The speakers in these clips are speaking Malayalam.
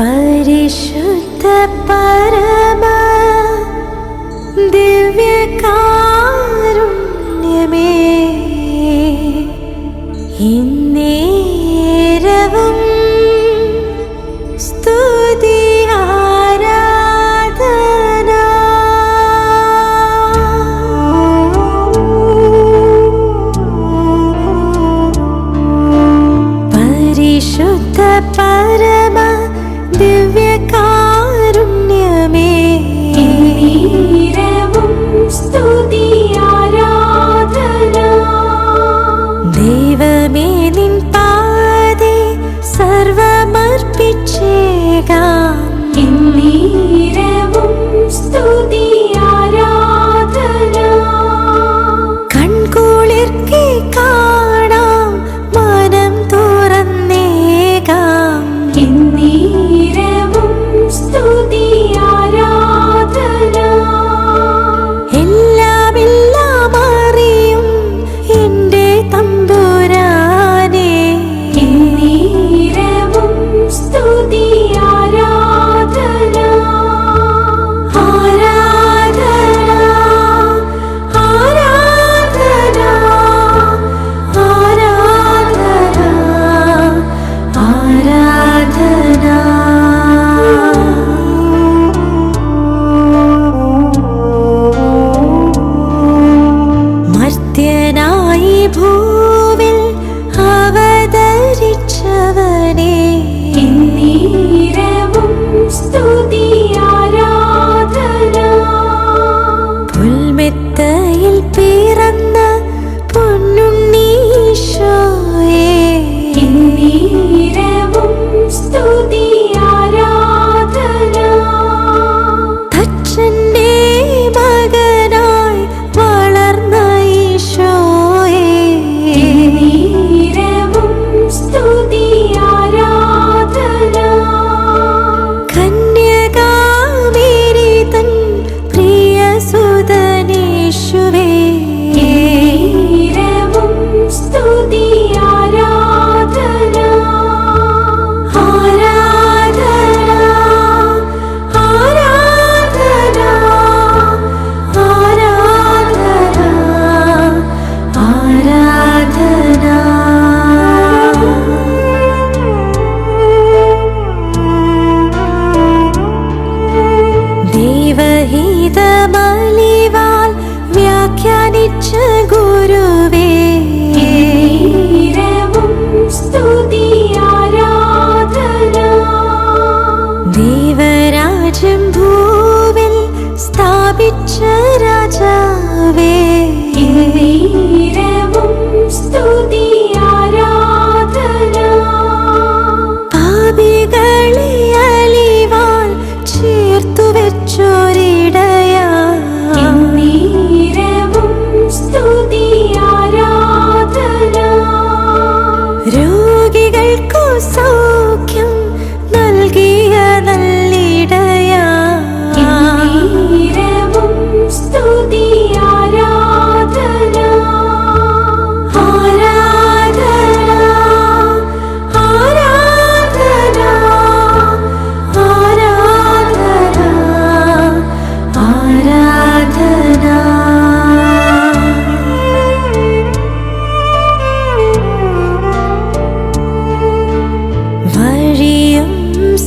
പരിശുദ്ധ പരമ ദിവ്യകാരുണ്യമേ.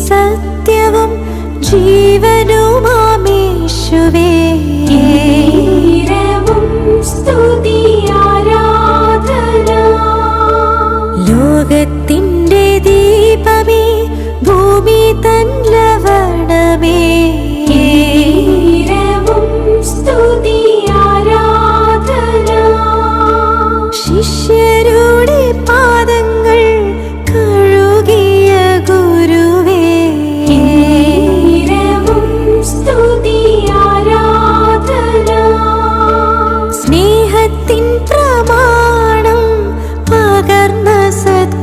സത്യവും ജീവനുമാമേശുവേ സ്തുതി ആരാധന? ലോകത്തിന്റെ ദീപമേ ഭൂമി തൻ I said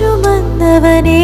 ചുമന്നവനേ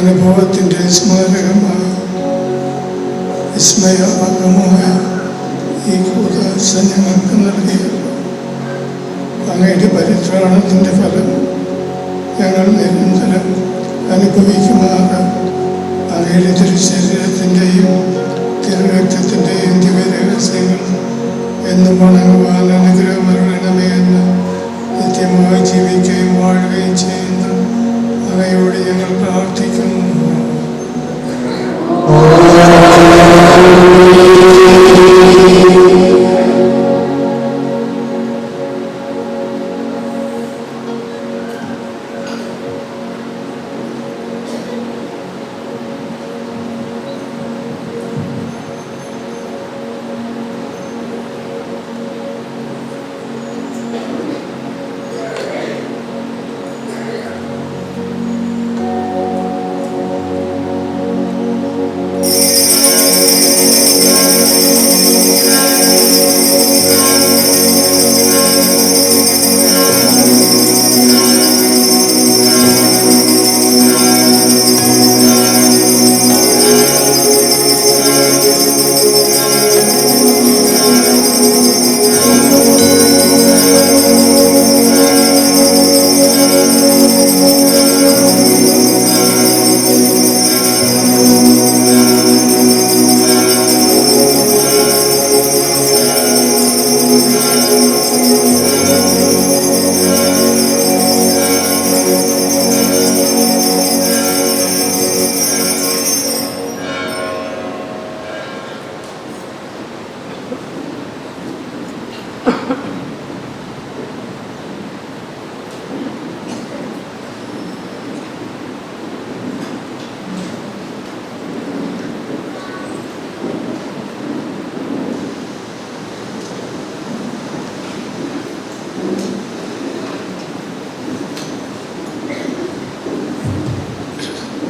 അനുഭവത്തിന്റെ സ്മാരകമായ വിസ്മയാപകമായ ഈ കൂതാശ ഞങ്ങൾക്ക് നൽകിയല്ലോ അങ്ങയുടെ പരിത്രാണത്തിന്റെ ഫലം ഞങ്ങൾ നിരന്തരം അനുഭവിക്കുമാറ് അങ്ങയുടെ തിരുശരീരത്തിന്റെയും തിരുരക്തത്തിന്റെയും ദിവ്യരഹസ്യങ്ങൾ എന്നും വണങ്ങുവാൻ അറിയണമേ എന്ന് നിത്യമായി ജീവിക്കുകയും വാഴുകയും ചെയ്യുന്ന. അങ്ങയോട് ഞങ്ങൾ പ്രാർത്ഥിക്കുന്നു.